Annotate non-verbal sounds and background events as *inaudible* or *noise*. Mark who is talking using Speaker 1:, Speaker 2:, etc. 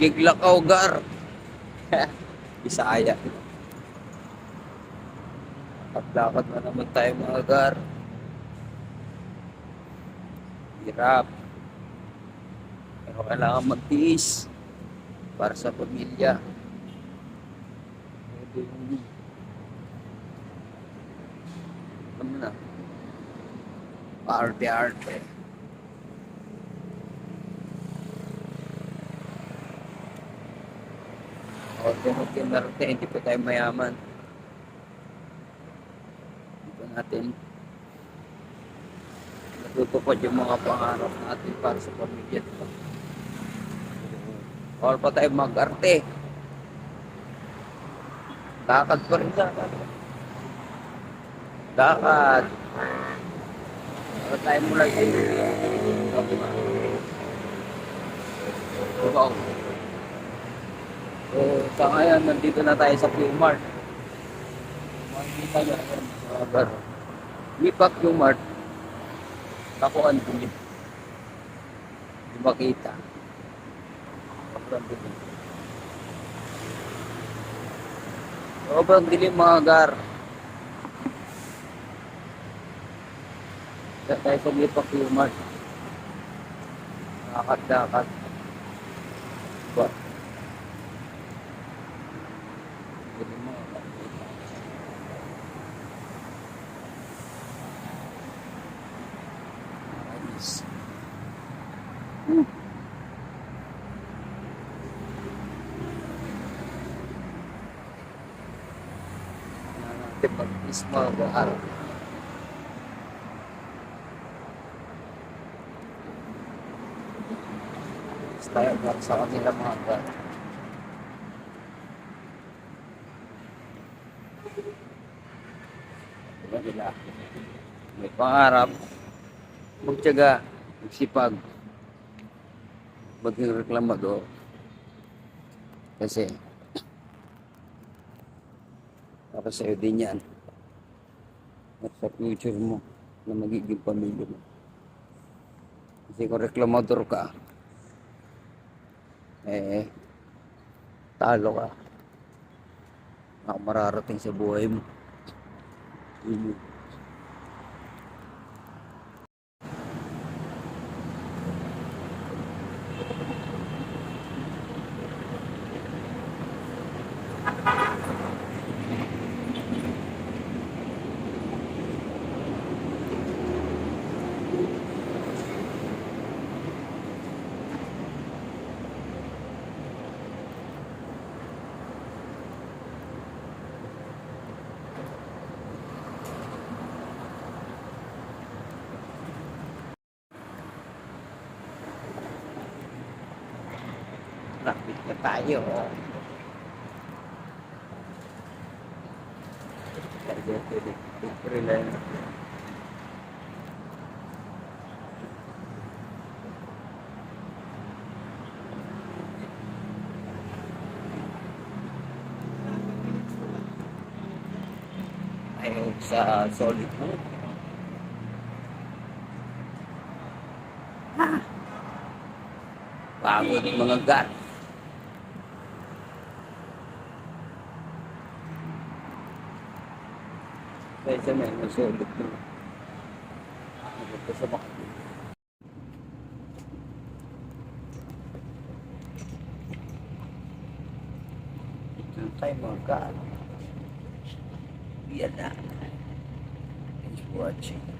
Speaker 1: Giglakaw gar. *laughs* Bisaya. Paglakad na naman tayo mga gar. Hirap. Pero kailangan magtiis para sa pamilya. Ito yung alam mo na arte-arte. Arte-arte, arte, hindi pa tayo mayaman. Hindi pa natin natutupad yung mga pangarap natin para sa pamilya. Diba? Bawal pa tayo mag-arte. Lakad pa rin lakad. Lakad. Para tayo mula sa Diba? So, sa ngayon, nandito na tayo sa Q-Mart. Makikita nyo, ayan, mga baro. Lipat Q-Mart. Ako ang dilim. Hindi makita. Sobrang dilim. Sobrang dilim mga gar. Sa tayo sa Lipak Q-Mart. Nakakad-lakad. Diba? Dilim mga gar. Ayos. Kailangan natin mag-is mga araw. Is tayo para sa kanila mga gar. Diba nila? May pangarap, magtyaga, magsipag, maging reklamador. Kasi, para sa'yo din yan. At sa future mo, na magiging pamilya mo. Kasi kung reklamador ka, eh, talo ka. Baka mararating sa buhay mo. Yun Traffic na tayo. Kaya. Ayaw sa solid mo. Pagod mga gar. Kaya siya may nasulot mo. Nagpunta sa makati. Ito tayo mga gar. Yan na. Thanks for watching.